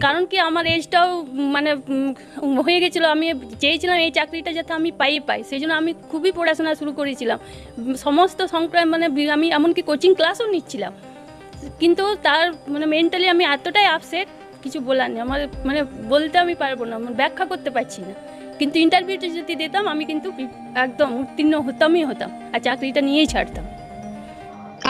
কারণ কি আমার এজটাও মানে হয়ে গেছিল। আমি চেয়েছিলাম এই চাকরিটা যাতে আমি পাই পাই। সেই জন্য আমি খুবই পড়াশোনা শুরু করেছিলাম। সমস্ত সংক্রান্ত মানে আমি এমনকি কোচিং ক্লাসও নিচ্ছিলাম। কিন্তু তার মানে মেন্টালি আমি এতটাই আপসেট কিছু বলার নেই। আমার মানে বলতে আমি পারব না। ব্যাখ্যা করতে পারছি না। কিন্তু ইন্টারভিউটা যদি দিতাম, আমি কিন্তু একদম উত্তীর্ণ হতামই হতাম। আর চাকরিটা নিয়েই ছাড়তাম।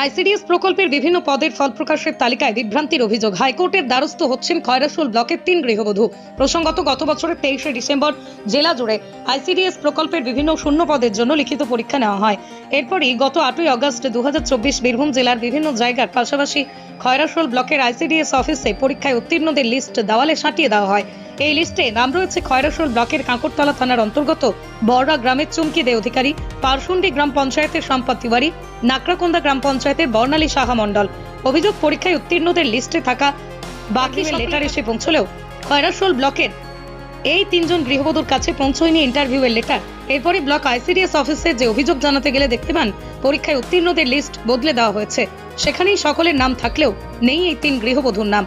আইসিডিএস প্রকল্পের বিভিন্ন পদের ফল প্রকাশের তালিকায় বিভ্রান্তির অভিযোগ। হাইকোর্টের দ্বারস্থ হচ্ছেন খয়রাশুল ব্লকের তিন গৃহবধূ। প্রসঙ্গত, গত বছরের তেইশে ডিসেম্বর জেলা জুড়ে আইসিডিএস প্রকল্পের বিভিন্ন শূন্য পদের জন্য লিখিত পরীক্ষা নেওয়া হয়। এরপরই গত আটই আগস্ট দু বীরভূম জেলার বিভিন্ন জায়গার পাশাপাশি খয়রাশুল ব্লকের আইসিডিএস অফিসে পরীক্ষায় উত্তীর্ণদের লিস্ট দেওয়ালে সাঁটিয়ে দেওয়া হয়। এই লিস্টে নাম রয়েছে খয়রাশুল ব্লকের কাঁকরতলা থানার অন্তর্গত বড়রা গ্রামের চুমকি দে অধিকারী পারশুন্ডি গ্রাম পঞ্চায়েতের সম্পদ তিওয়ারি, নাকরাকোন্দা গ্রাম পঞ্চায়েতের বর্ণালী সাহা মণ্ডল। অভিযোগ পরীক্ষায় উত্তীর্ণদের লিস্টে থাকা বাকি লেটার এসে পৌঁছলেও খয়রাশুল ব্লকের এই তিনজন গৃহবধূর কাছে পৌঁছয়নি ইন্টারভিউয়ের লেটার। এরপরে ব্লক আইসিডিএস অফিসে যে অভিযোগ জানাতে গেলে দেখতে পান, পরীক্ষায় উত্তীর্ণদের লিস্ট বদলে দেওয়া হয়েছে। সেখানেই সকলের নাম থাকলেও নেই এই তিন গৃহবধূর নাম।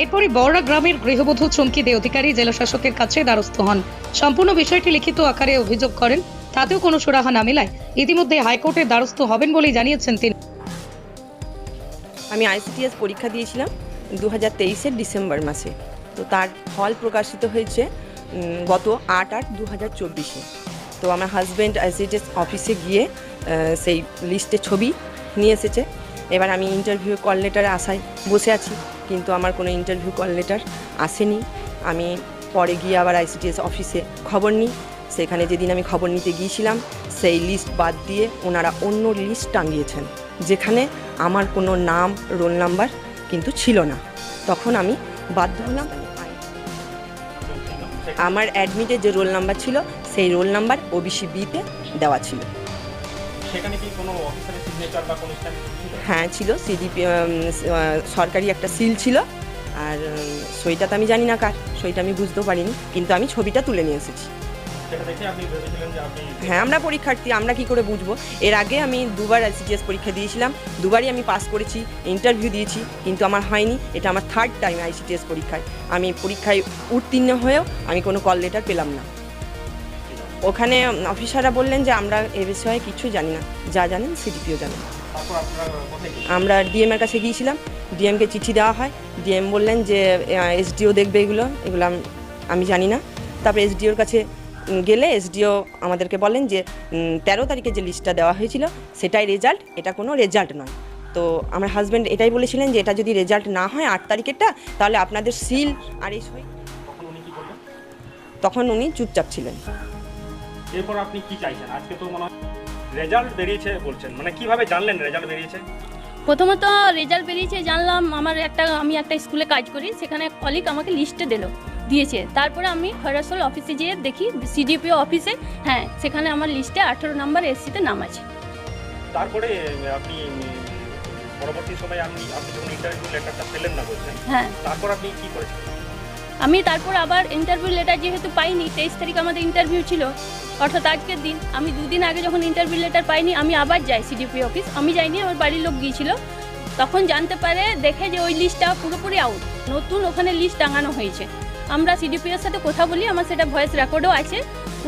এরপরই বড়রা গ্রামের গৃহবধূ চমকি দে অধিকারী জেলা শাসকের কাছে দ্বারস্থ হন। সম্পূর্ণ বিষয়টি লিখিত আকারে অভিযোগ করেন। তাতেও কোনো সুরাহা না মেলায় ইতিমধ্যে হাইকোর্টের দ্বারস্থ হবেন বলেই জানিয়েছেন তিনি। আমি আইসিটিএস পরীক্ষা দিয়েছিলাম দু হাজার তেইশের ডিসেম্বর মাসে। তো তার ফল প্রকাশিত হয়েছে গত আট আট দু হাজার চব্বিশে। তো আমার হাজব্যান্ড আইসিটিএস অফিসে গিয়ে সেই লিস্টে ছবি নিয়ে এসেছে। এবার আমি ইন্টারভিউ, কল লেটারে আসায় বসে আছি। কিন্তু আমার কোনো ইন্টারভিউ কল লেটার আসেনি। আমি পরে গিয়ে আবার আইসিটিএস অফিসে খবর নিই। সেখানে যেদিন আমি খবর নিতে গিয়েছিলাম, সেই লিস্ট বাদ দিয়ে ওনারা অন্য লিস্ট টাঙিয়েছেন, যেখানে আমার কোনো নাম রোল নাম্বার কিন্তু ছিল না। তখন আমি বাধ্য হলাম আমার অ্যাডমিটে যে রোল নাম্বার ছিল, সেই রোল নাম্বার ওবিসি বিতে দেওয়া ছিল। সেখানে কি কোনো অফিসারের সিগনেচার বা কোনো ছিল? হ্যাঁ ছিল। সিডিপি সরকারি একটা সিল ছিল। আর সইটা তো আমি জানি না কার। সইটা আমি বুঝতেও পারিনি। কিন্তু আমি ছবিটা তুলে নিয়ে এসেছি। হ্যাঁ আমরা পরীক্ষার্থী আমরা কি করে বুঝব? এর আগে আমি দুবার আইসিটিএস পরীক্ষা দিয়েছিলাম। দুবারই আমি পাস করেছি ইন্টারভিউ দিয়েছি কিন্তু আমার হয়নি। এটা আমার থার্ড টাইম আইসিটিএস পরীক্ষায়। আমি পরীক্ষায় উত্তীর্ণ হয়েও আমি কোনো কল লেটার পেলাম না। ওখানে অফিসাররা বললেন যে আমরা এ বিষয়ে কিছু জানি না। যা জানেন সিডিপিও জানেন। আমরা ডিএমের কাছে গিয়েছিলাম। ডিএমকে চিঠি দেওয়া হয়। ডিএম বললেন যে এসডিও দেখবে এগুলো। এগুলো আমি জানি না। তারপরে এসডিওর কাছে গেলে এসডিও আমাদেরকে বলেন যে তেরো তারিখে যে লিস্টটা দেওয়া হয়েছিল সেটাই রেজাল্ট এটা কোনো রেজাল্ট নয়। তো আমার হাজব্যান্ড এটাই বলেছিলেন যে এটা যদি রেজাল্ট না হয় আট তারিখেরটা তাহলে আপনাদের সিল আর এই তখন উনি চুপচাপ ছিলেন। এরপর আপনি কি চাইছেন? আজকে তো মনে হয় রেজাল্ট বেরিয়েছে বলছেন। মানে কীভাবে জানলেন রেজাল্ট বেরিয়েছে? প্রথমত রেজাল্ট বেরিয়েছে জানলাম আমার একটা আমি একটা স্কুলে কাজ করি সেখানে কলিগ আমাকে লিস্টে দিল দিয়েছে। তারপরে আমি খয়রাসোল অফিসে যেয়ে দেখি সিডিপিও অফিসে হ্যাঁ সেখানে আমার লিস্টে আঠেরো নাম্বার এসসিতে নাম আছে। তারপরে আপনি পরবর্তী সময়ে আপনি আপনি যখন ইন্টারভিউ লেটারটা পেলেন না বলছেন হ্যাঁ। তারপর আপনি কি করেছেন আমি তারপর আবার ইন্টারভিউ লেটার যেহেতু পাইনি, তেইশ তারিখ আমাদের ইন্টারভিউ ছিল। অর্থাৎ আজকের দিন, আমি দুদিন আগে যখন ইন্টারভিউ লেটার পাইনি, আমি আবার যাই সিডিপি অফিস আমি যাইনি, আমার বাড়ির লোক গিয়েছিল। তখন জানতে পারে, দেখে যে ওই লিস্টটা পুরোপুরি আউট নতুন ওখানে লিস্ট টাঙানো হয়েছে। আমরা সিডিপিওর সাথে কথা বলি, আমার সেটা ভয়েস রেকর্ডও আছে।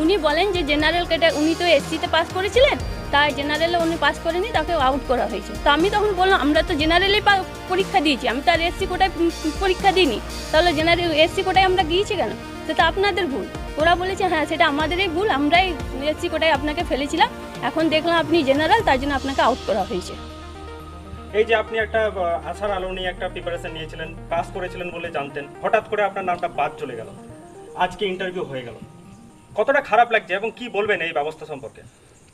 উনি বলেন যে জেনারেল ক্যাটা উনি তো এসসিতে পাস করেছিলেন। তাই জেনারেলে উনি পাস করেনি, তাকে আউট করা হয়েছে। তো আমি তখন বললাম, আমরা তো জেনারেলেই পরীক্ষা দিয়েছি, আমি তো আর এসসি কোটায় পরীক্ষা দিইনি। তাহলে জেনারেল এসসি কোটায় আমরা গিয়েছি কেন? সেটা আপনাদের ভুল। ওরা বলেছে হ্যাঁ সেটা আমাদেরই ভুল, আমরাই এসসি কোটায় আপনাকে ফেলেছিলাম। এখন দেখলাম আপনি জেনারেল তার জন্য আপনাকে আউট করা হয়েছে। এই যে আপনি একটা আশার আলো নিয়ে একটা প্রিপারেশন নিয়েছিলেন পাস করেছিলেন বলে জানতেন, হঠাৎ করে আপনার নামটা বাদ চলে গেল। আজকে ইন্টারভিউ হয়ে গেল। কতটা খারাপ লাগছে এবং কি বলবেন এই ব্যবস্থা সম্পর্কে?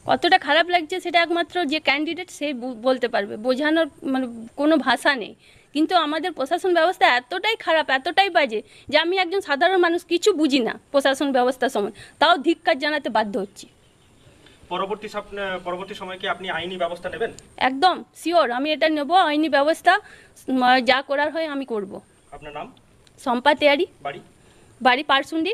কতটা খারাপ লাগছে সেটা একমাত্র যে ক্যান্ডিডেট সে বলতে পারবে। বোঝানোর মানে কোনো ভাষা নেই। কিন্তু আমাদের প্রশাসন ব্যবস্থা এতটাই খারাপ এতটাই বাজে যে আমি একজন সাধারণ মানুষ কিছু বুঝি না প্রশাসন ব্যবস্থার সময়। তাও ধিক্কার জানাতে বাধ্য হচ্ছি। পরবর্তী পরবর্তী সময় কি আপনি আইনি ব্যবস্থা নেবেন? একদম শিওর আমি এটা নেব। আইনি ব্যবস্থা যা করার হয় আমি করব। আপনার নাম? সম্পা তেয়ারি। বাড়ি? বাড়ি পারসুন্ডি।